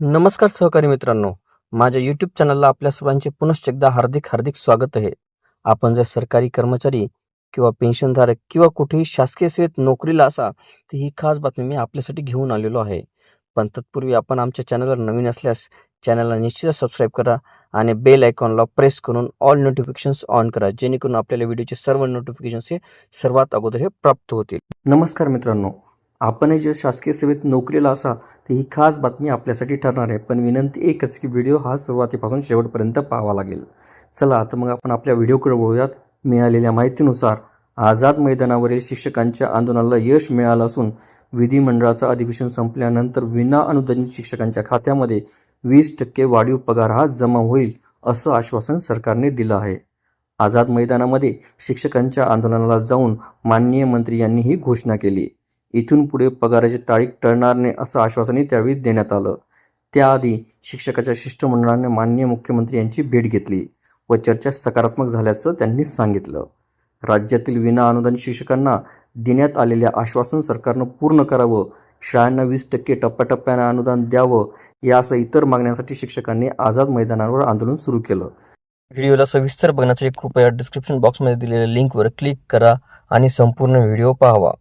नमस्कार सहकारी मित्रांनो. माझ्या यूट्यूब चॅनलला आपल्या सर्वांचे पुनश्च एकदा हार्दिक हार्दिक स्वागत आहे. आपण जर सरकारी कर्मचारी किंवा पेन्शनधारक किंवा कुठेही शासकीय सेवेत नोकरीला असा तर ही खास बातमी मी आपल्यासाठी घेऊन आलेलो आहे. पण तत्पूर्वी आपण आमच्या चॅनलवर नवीन असल्यास चॅनलला निश्चितच सबस्क्राईब करा आणि बेल आयकॉनला प्रेस करून ऑल नोटिफिकेशन्स ऑन करा जेणेकरून आपल्याला व्हिडिओचे सर्व नोटिफिकेशन्स हे सर्वात अगोदर हे प्राप्त होतील. नमस्कार मित्रांनो. आपणही जर शासकीय सेवेत नोकरीला असा तर ही खास बातमी आपल्यासाठी ठरणार आहे. पण विनंती एकच की व्हिडिओ हा सुरुवातीपासून शेवटपर्यंत पाहावा लागेल. चला तर मग आपण आपल्या व्हिडिओकडे वळूयात. मिळालेल्या माहितीनुसार आझाद मैदानावरील शिक्षकांच्या आंदोलनाला यश मिळालं असून विधिमंडळाचं अधिवेशन संपल्यानंतर विना अनुदानित शिक्षकांच्या खात्यामध्ये वीस टक्के वाढीव पगार हा जमा होईल असं आश्वासन सरकारने दिलं आहे. आझाद मैदानामध्ये शिक्षकांच्या आंदोलनाला जाऊन माननीय मंत्री यांनी ही घोषणा केली. इथून पुढे पगाराची तारीख टळणार नाही असं आश्वासनही त्यावेळी देण्यात आलं. त्याआधी शिक्षकाच्या शिष्टमंडळाने माननीय मुख्यमंत्री यांची भेट घेतली व चर्चा सकारात्मक झाल्याचं त्यांनी सांगितलं. राज्यातील विना अनुदान शिक्षकांना देण्यात आलेल्या आश्वासन सरकारनं पूर्ण करावं शाळांना वीस टक्के टप्प्याटप्प्यानं अनुदान द्यावं यासह इतर मागण्यांसाठी शिक्षकांनी आझाद मैदानावर आंदोलन सुरू केलं. व्हिडिओला सविस्तर बघण्यासाठी कृपया डिस्क्रिप्शन बॉक्समध्ये दिलेल्या लिंकवर क्लिक करा आणि संपूर्ण व्हिडिओ पाहावा.